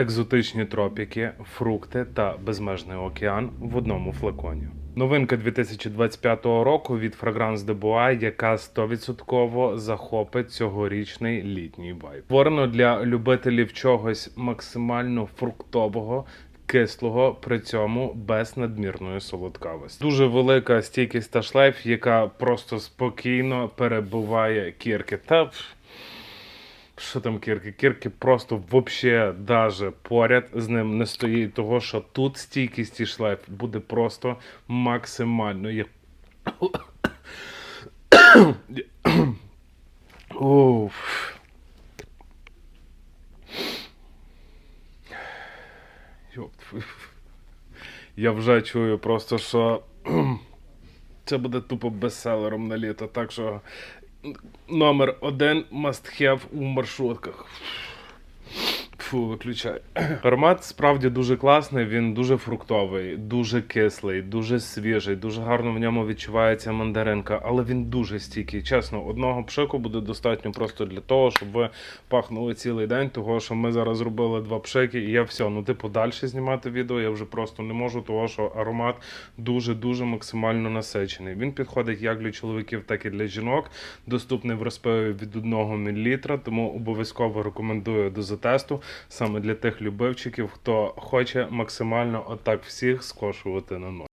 Екзотичні тропіки, фрукти та безмежний океан в одному флаконі. Новинка 2025 року від Fragrance de Bois, яка 100% захопить цьогорічний літній вайб. Створено для любителів чогось максимально фруктового. Кислого при цьому без надмірної солодкавості. Дуже велика стійкість та шлейф, яка просто спокійно перебуває кірки. Та що там кірки? Кірки просто вообще даже поряд з ним не стоїть, того що тут стійкість і шлейф буде просто максимально. Я... Твою. Я вже чую просто, що це буде тупо бестселером на літо. Так що номер один must have у маршрутках. Фу, виключай. Аромат справді дуже класний, він дуже фруктовий, дуже кислий, дуже свіжий, дуже гарно в ньому відчувається мандаринка, але він дуже стійкий. Чесно, одного пшику буде достатньо просто для того, щоб ви пахнули цілий день. Того, що ми зараз зробили два пшики, і я все. Ну, типу, далі знімати відео я вже просто не можу, того що аромат дуже-дуже максимально насичений. Він підходить як для чоловіків, так і для жінок. Доступний в розпиві від 1 мл, тому обов'язково рекомендую до затесту саме для тих любивчиків, хто хоче максимально отак всіх скошувати на ноль.